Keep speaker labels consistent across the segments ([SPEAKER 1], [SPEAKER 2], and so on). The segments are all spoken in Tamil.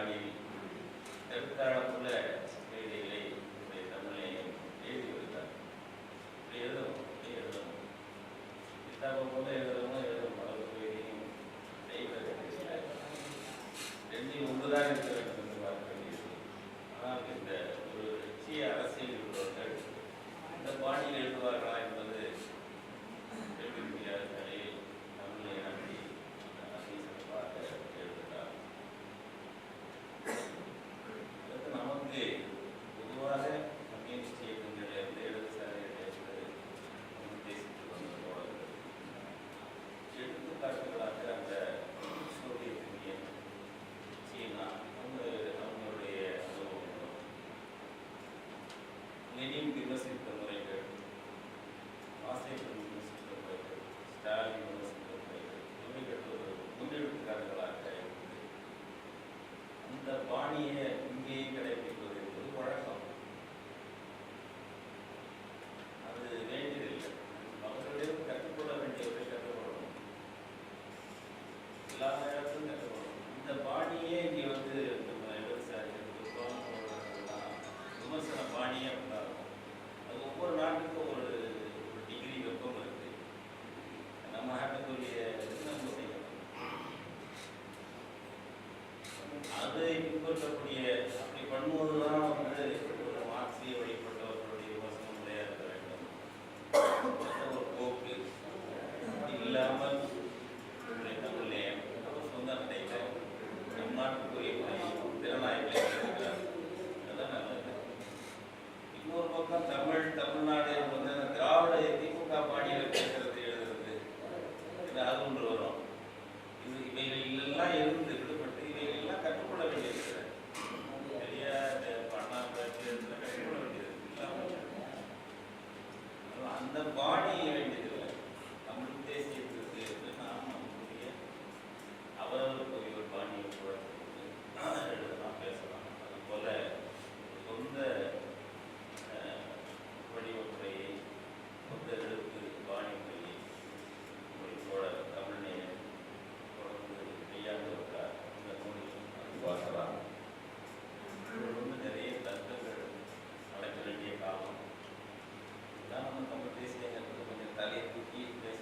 [SPEAKER 1] பாணியில் எழுத்தாளப்புள்ள கவிதைகளை நம்முடைய தமிழையும் எழுதி வருகிறார் எழுதவும் எழுதவும். எழுத அந்த பாடி வேண்டியது that it would be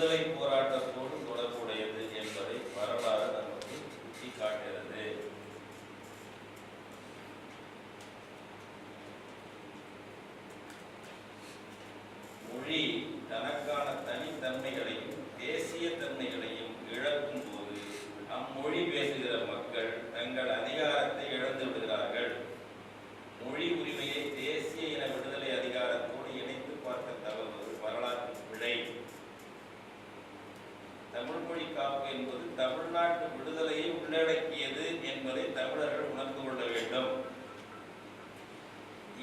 [SPEAKER 1] da lei Tamil மொழி காப்பு என்பது தமிழ்நாட்டு விடுதலையை உள்ளடக்கியது என்பதை தமிழர்கள் உணர்ந்து கொள்ள வேண்டும்.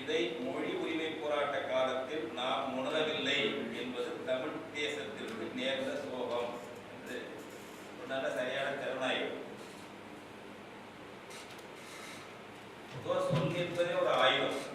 [SPEAKER 1] இதை மொழி உரிமை போராட்ட காலத்தில் நாம் உணரவில்லை என்பது தமிழ் தேசத்திற்கு நேர்ந்த சோகம் என்று நல்ல சரியான திறனாய்வு என்பதே ஒரு ஆயுதம்.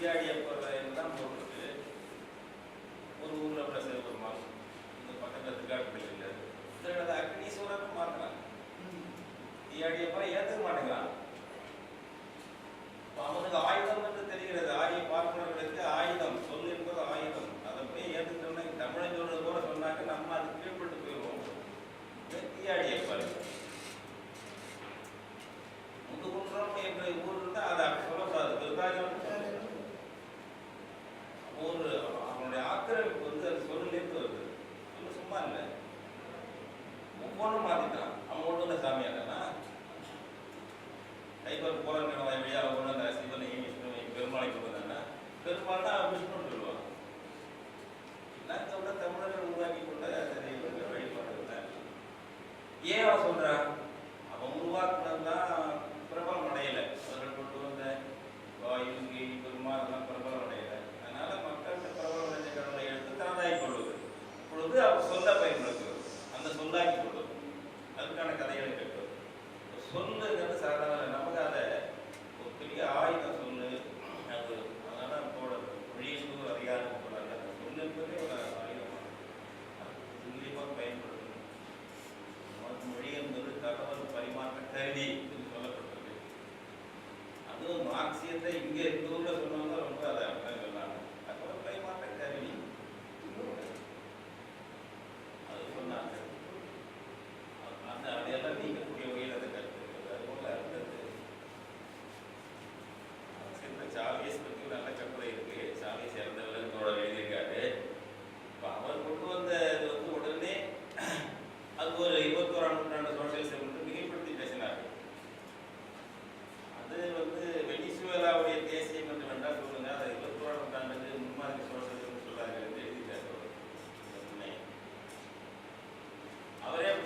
[SPEAKER 1] திரியாடிய பொருளையும் தான் போட்டுருக்கு ஒரு ஊரில் பிரசவ ஒரு மாதம் இந்த பக்கத்தில் திருக்காட்டுப்பள்ளி இல்லை. இதில் அக்னீஸ்வரனும் மாற்றினாங்க திரியாடிய பொருள் ஏற்ற சும்மா இல்லை ஒவ்வொன்றும் மாற்றிட்டான் அவன் ஒன்றும் இல்லை சாமியாட்டனா கைபர் போகிறாங்க கொடுத்து அவர் சொல்ல பயன்படுத்துவது அந்த சொந்தாக்கி கொடுக்கும் அதுக்கான கதைகளை கேட்பது சொல்லுகிற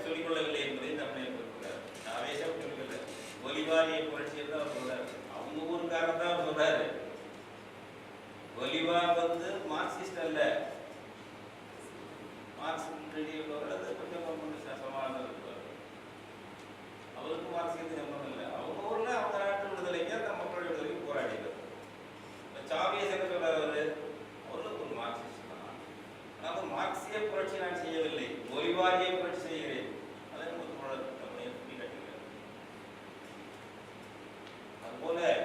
[SPEAKER 1] சொல்லிக் கொள்ளவில்லை என்பதை தமிழர் சொல்கிறார் ஆவேசம் சொல்லவில்லை ஒலிவாரிய புரட்சி தான் சொல்றாரு. அவங்க ஊருக்காரர் தான் அவர் சொல்றாரு. ஒலிவா வந்து மார்க்சிஸ்ட் அல்ல. மார்க்சிஸ்ட் உள்ளவர்கள் கொஞ்சம் சமமாக இருப்பார் அவருக்கு மார்க்சியத்து சம்பந்தம் இல்லை. அவங்க ஊர்ல அவங்க நாட்டு விடுதலைங்க அந்த மக்களுடைய விடுதலைக்கு போராடினார். சாவியஸ் என்ன சொல்றாரு அவர்களுக்கு ஒரு மார்க்சிஸ்ட் தான். ஆனால் மார்க்சிய புரட்சி நான் செய்யவில்லை. ஒலிவாரிய புரட்சி Ô,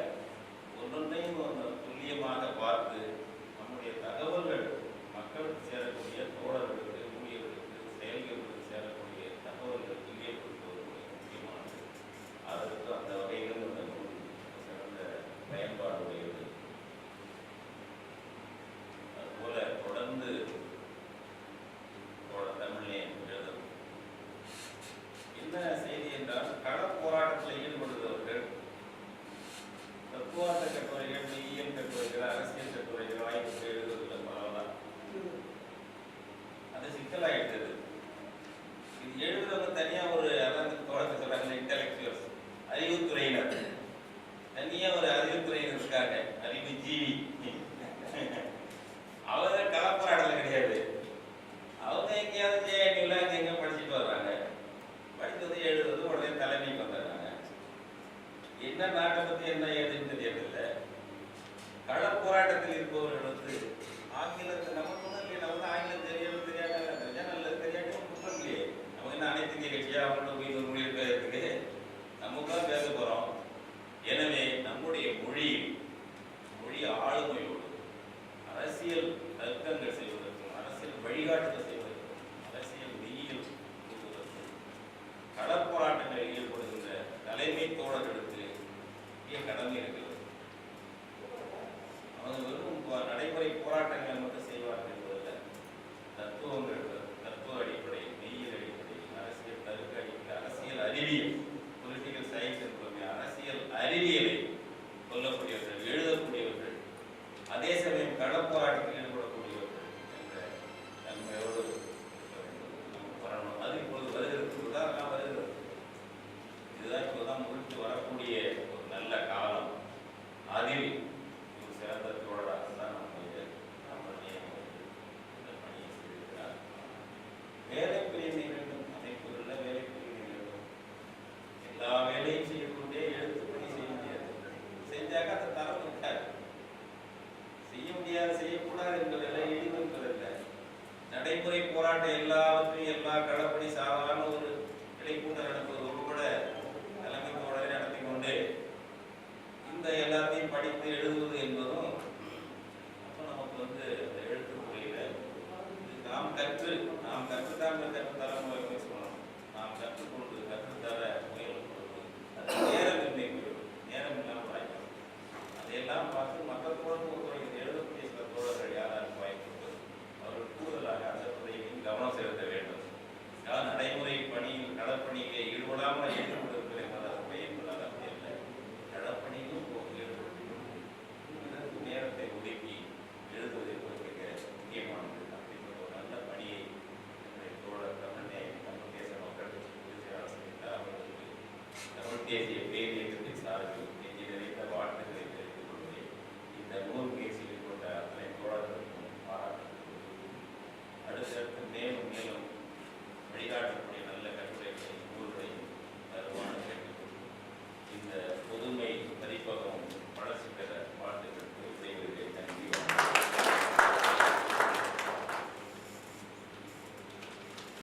[SPEAKER 1] என்ன ஏதுன்னு தெரியவில்லை. களப்போராட்டத்தில் இருப்பவர்கள் வந்து ஆங்கிலத்தை நமக்கு ஒன்றும் நம்ம ஆங்கிலம் தெரியாமல் தெரியாத தெரிஞ்சா நல்லது தெரியாட்டும் குற்றம் இல்லையே நமக்கு என்ன அனைத்து நிகழ்ச்சியாக அவங்களோட போய் ஒரு மொழியில் பேருக்கு நமக்காக பேச போறோம். எனவே நம்முடைய மொழி மொழி ஆளுமையோடு அரசியல் தர்க்கங்கள் செய்வதற்கும் அரசியல் வழிகாட்டுதல் செய்வதற்கும் அரசியல் விதியில் களப்போராட்டங்களில் ஈடுபடுகின்ற தலைமை தோழர்களுக்கு முக்கிய கடமை இருக்கிறது அவங்க வெறும் நடைமுறை போராட்டங்களை மட்டும் செய்வார்கள் என்பதில்லை. தத்துவங்கள் தத்துவ அடிப்படையில் மெய்யியல் அடிப்படையில் அரசியல் தருக்க அடிப்படையில் அரசியல் அறிவியல் கற்று நாம் கற்றுத்தான் கற்றுத்தர முறை சொல்லணும். நாம் கற்றுக்கொண்டு கற்றுத்தர